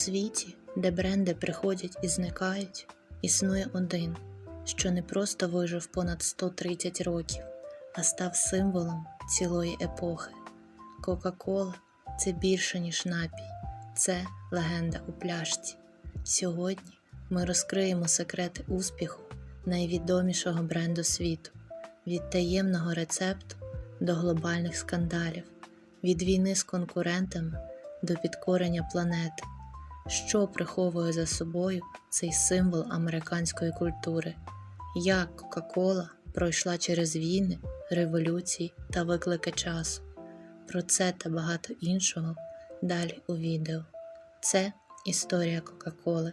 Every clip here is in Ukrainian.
У світі, де бренди приходять і зникають, існує один, що не просто вижив понад 130 років, а став символом цілої епохи. Кока-кола це більше, ніж напій, це легенда у пляшці. Сьогодні ми розкриємо секрети успіху найвідомішого бренду світу, від таємного рецепту до глобальних скандалів, від війни з конкурентами до підкорення планети, що приховує за собою цей символ американської культури, як Кока-Кола пройшла через війни, революції та виклики часу. Про це та багато іншого далі у відео. Це історія Кока-Коли.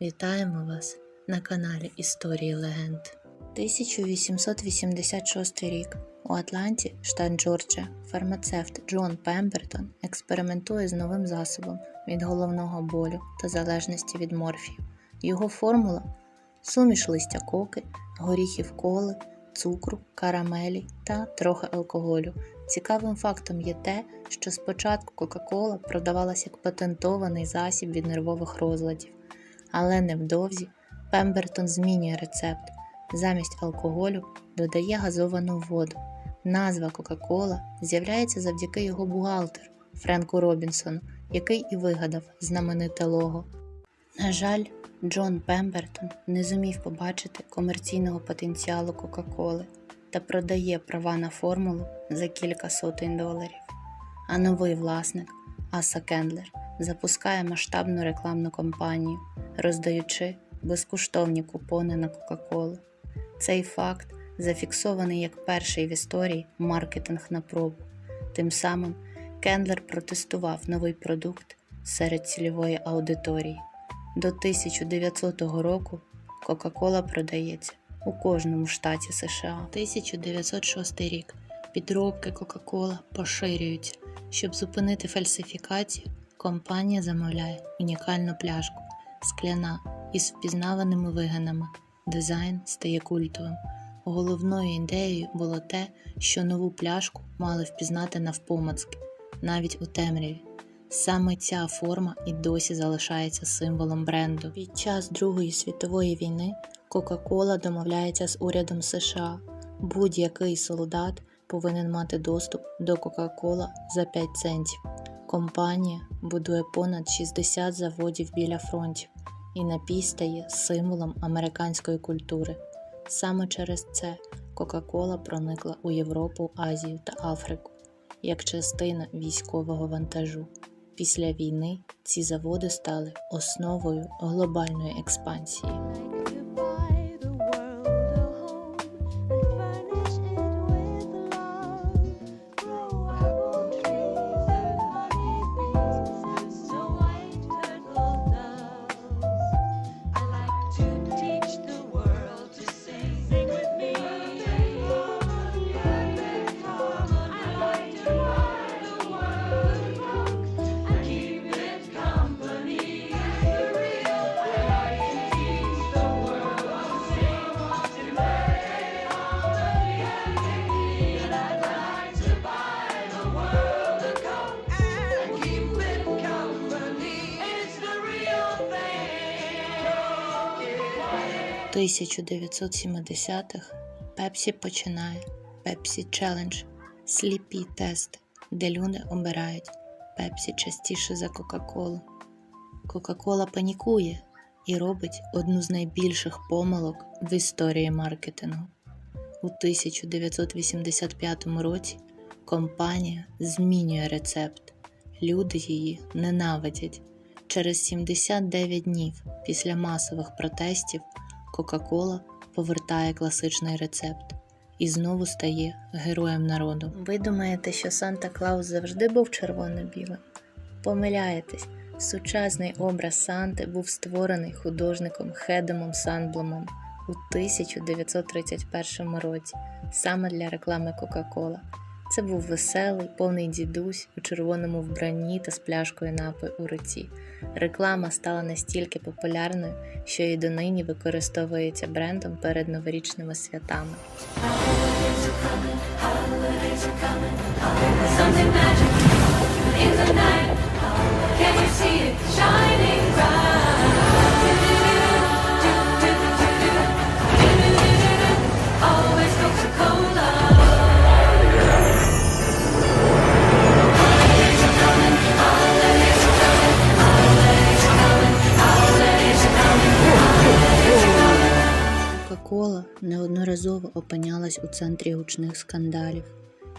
Вітаємо вас на каналі Історії Легенд. 1886 рік у Атланті, штат Джорджія, фармацевт Джон Пембертон експериментує з новим засобом від головного болю та залежності від морфію. Його формула суміш листя коки, горіхів коли, цукру, карамелі та трохи алкоголю. Цікавим фактом є те, що спочатку Кока-Кола продавалася як патентований засіб від нервових розладів, але невдовзі Пембертон змінює рецепт. Замість алкоголю додає газовану воду. Назва Кока-Кола з'являється завдяки його бухгалтеру Френку Робінсону, який і вигадав знамените лого. На жаль, Джон Пембертон не зумів побачити комерційного потенціалу Кока-Коли та продає права на формулу за кілька сотень доларів. А новий власник Аса Кендлер запускає масштабну рекламну кампанію, роздаючи безкоштовні купони на Кока-Колу. Цей факт зафіксований як перший в історії маркетинг на пробу. Тим самим Кендлер протестував новий продукт серед цільової аудиторії. До 1900 року Кока-Кола продається у кожному штаті США. 1906 рік підробки Кока-Кола поширюються. Щоб зупинити фальсифікацію, компанія замовляє унікальну пляшку скляна із впізнаваними вигинами. Дизайн стає культовим. Головною ідеєю було те, що нову пляшку мали впізнати навпомацки, навіть у темряві. Саме ця форма і досі залишається символом бренду. Під час Другої світової війни Кока-Кола домовляється з урядом США. Будь-який солдат повинен мати доступ до Кока-Кола за 5 центів. Компанія будує понад 60 заводів біля фронтів, і напій стає символом американської культури. Саме через це Кока-Кола проникла у Європу, Азію та Африку як частина військового вантажу. Після війни ці заводи стали основою глобальної експансії. 1970-х Пепсі починає Pepsi Challenge – сліпі тести, де люди обирають Пепсі частіше за Кока-Колу. Кока-Кола панікує і робить одну з найбільших помилок в історії маркетингу. У 1985 році компанія змінює рецепт. Люди її ненавидять. Через 79 днів після масових протестів Кока-Кола повертає класичний рецепт і знову стає героєм народу. Ви думаєте, що Санта Клаус завжди був червоно-білим? Помиляєтесь, сучасний образ Санти був створений художником Хедемом Санбломом у 1931 році саме для реклами Кока-Кола. Це був веселий, повний дідусь у червоному вбранні та з пляшкою напою у руці. Реклама стала настільки популярною, що і донині використовується брендом перед новорічними святами. Опинялась у центрі гучних скандалів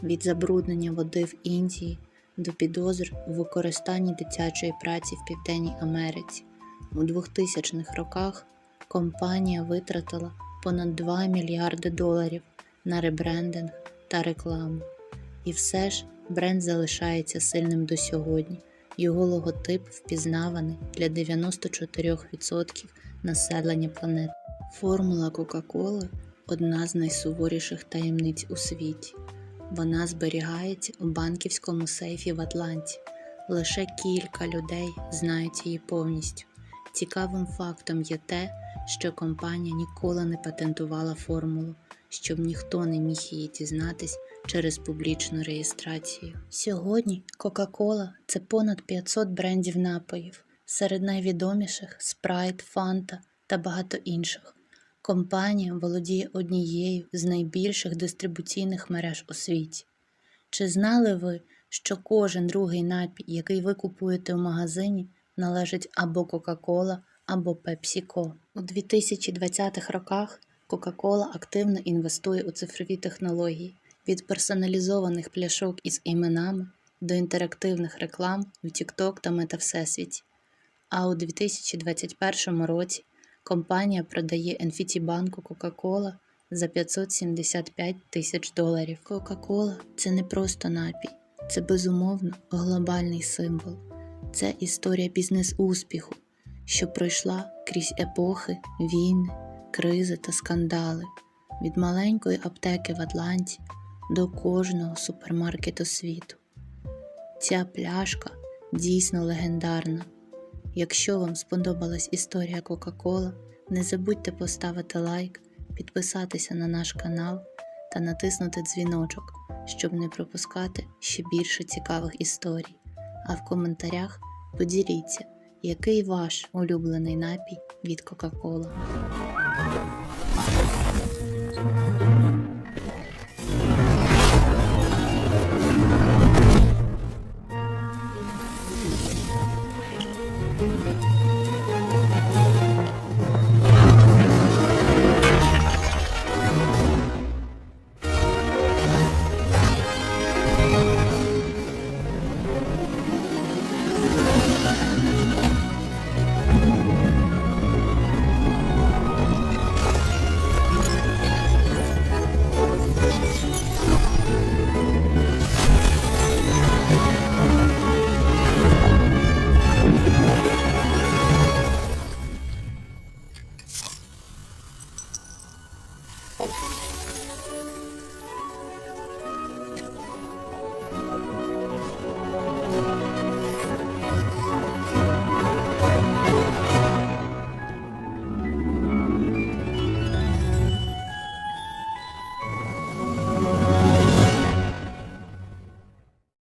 від забруднення води в Індії до підозр у використанні дитячої праці в Південній Америці. У 2000-х роках компанія витратила понад 2 мільярди доларів на ребрендинг та рекламу. І все ж бренд залишається сильним до сьогодні. Його логотип впізнаваний для 94% населення планети. Формула Кока-Коли одна з найсуворіших таємниць у світі. Вона зберігається у банківському сейфі в Атланті. Лише кілька людей знають її повністю. Цікавим фактом є те, що компанія ніколи не патентувала формулу, щоб ніхто не міг її дізнатись через публічну реєстрацію. Сьогодні Coca-Cola – це понад 500 брендів напоїв, серед найвідоміших Sprite, Fanta та багато інших. Компанія володіє однією з найбільших дистрибуційних мереж у світі. Чи знали ви, що кожен другий напій, який ви купуєте в магазині, належить або Coca-Cola, або PepsiCo? У 2020-х роках Coca-Cola активно інвестує у цифрові технології від персоналізованих пляшок із іменами до інтерактивних реклам в TikTok та Метавсесвіті. А у 2021 році компанія продає NFT банку Coca-Cola за 575 тисяч доларів. Coca-Cola – це не просто напій, це безумовно глобальний символ. Це історія бізнес-успіху, що пройшла крізь епохи, війни, кризи та скандали, від маленької аптеки в Атланті до кожного супермаркету світу. Ця пляшка дійсно легендарна. Якщо вам сподобалась історія Кока-Кола, не забудьте поставити лайк, підписатися на наш канал та натиснути дзвіночок, щоб не пропускати ще більше цікавих історій. А в коментарях поділіться, який ваш улюблений напій від Кока-Кола.